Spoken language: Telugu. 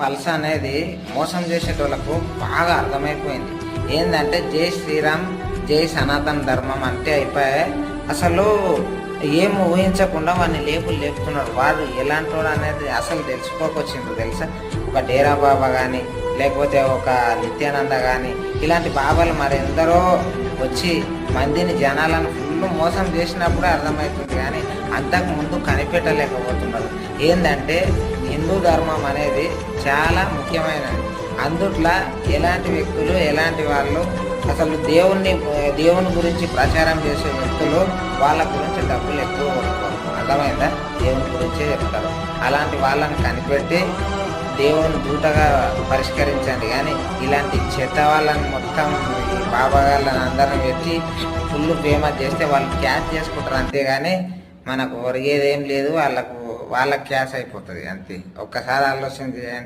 పల్స్ అనేది మోసం చేసేటోళ్ళకు బాగా అర్థమైపోయింది. ఏంటంటే జై శ్రీరామ్ జై సనాతన ధర్మం అంటే అయిపోయాయి. అసలు ఏం ఊహించకుండా వాడిని లేపులు లేపుతున్నారు వాడు ఎలాంటి వాడు అనేది అసలు తెలుసుకోకొచ్చిండ్రు తెలుసా? ఒక డేరా బాబా కానీ లేకపోతే ఒక నిత్యానంద కానీ ఇలాంటి బాబాలు మరెందరో వచ్చి మందిని జనాలను ఫుల్ మోసం చేసినప్పుడే అర్థమవుతుంది కానీ అంతకు ముందు కనిపెట్టలేకపోతున్నారు. ఏంటంటే హిందూ ధర్మం అనేది చాలా ముఖ్యమైనది. అందుట్లో ఎలాంటి వ్యక్తులు ఎలాంటి వాళ్ళు అసలు దేవుణ్ణి దేవుని గురించి ప్రచారం చేసే వ్యక్తులు వాళ్ళ గురించి డబ్బులు ఎక్కువ అర్థమైందా? దేవుని గురించే చెప్తారు. అలాంటి వాళ్ళని కనిపెట్టి దేవుని దూటగా పరిష్కరించండి. కానీ ఇలాంటి చెత్త వాళ్ళని మొత్తం బాబాగాళ్ళని అందరం అందరిని పెట్టి ఫుల్ ఫేమస్ చేస్తే వాళ్ళు క్యాచ్ చేసుకుంటారు అంతేగాని మనకు ఒరిగేది ఏం లేదు వాళ్ళకు వాళ్ళకి క్యాష్ అయిపోతుంది అంతే. ఒక్కసారి ఆలోచన చేయండి.